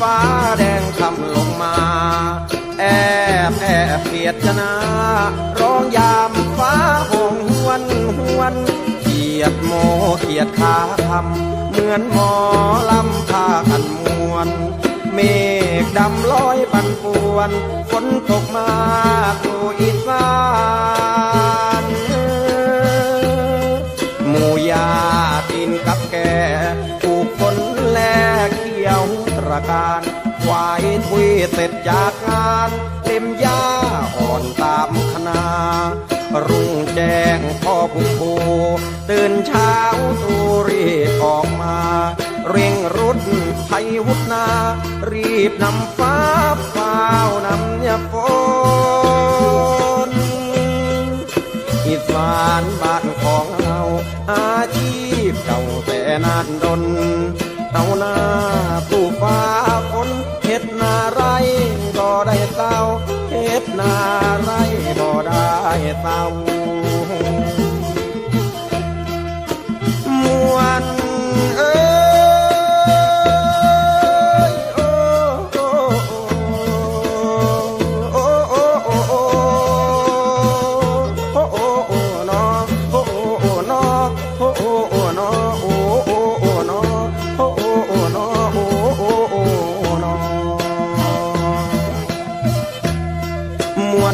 ฟ้าแดงคำลงมา แอบแอบเพียดชนะร้องยามฟ้าหงหวนหวนเกียดโมเกียดขาคำเหมือนหมอลำพากันมวน เมฆดำลอยปันป่วน ฝนตกมาก ระการควายทุยเสร็จจากงานเต็มหญ้าอ่อนตามคณารุ่งแจ้งพ่อผู้ผูตื่นเช้าตูรีบออกมา เร่งรุดไทยวุฒนา รีบนำฟ้าฟ้าวนำยาฝนอีสานบ้านของเราอาชีพเก่าแต่นานดนเอาหน้า เศร้าม่วนเอ้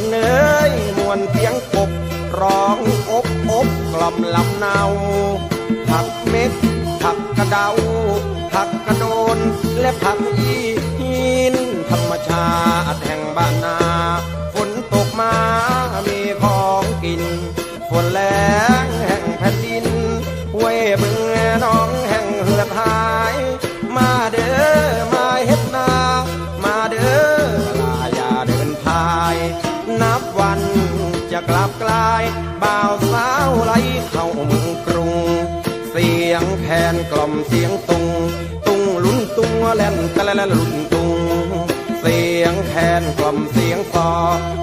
นเอ้ยมวนเสียงกบร้องอบอบกล่อมลำเนาผักเม็ดผักกระเดาผักกระโดน และผักอีหินธรรมชาติแห่งบ้านนาฝนตกมามีของกินฝนแรงแห่งแผ่นดินห้วยบึงน้องแห่งเหือดหายมา นับวันจะกลับกลายบ่าวสาวไหลเข้าเมืองกรุง เสียงแคนกล่อมเสียงตุง ตุงลุ้นตุงแล่นตะละละลุ้นตุง เสียงแคนกล่อมเสียงซอ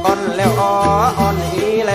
อ่อนแล้วอ้ออ่อนอีแล